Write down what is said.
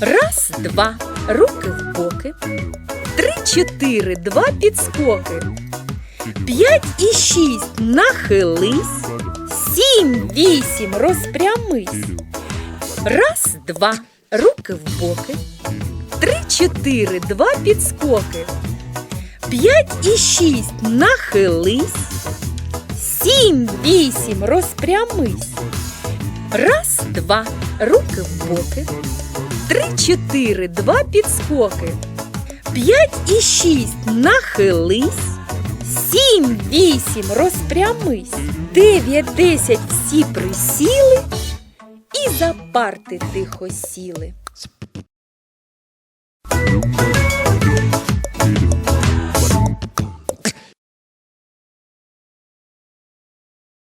Раз, два, руки в боки. Три, чотири, два підскоки. П'ять і шість нахились. Сім, вісім, розпрямись. Раз, два, руки в боки. Три, чотири, два підскоки. П'ять і шість нахились. Сім, вісім, розпрямись. Раз, два, руки в боки. Три, чотири, два підскоки. П'ять і шість нахились. Сім, вісім, розпрямись. Дев'ять, десять всі присіли і за парти тихо сіли.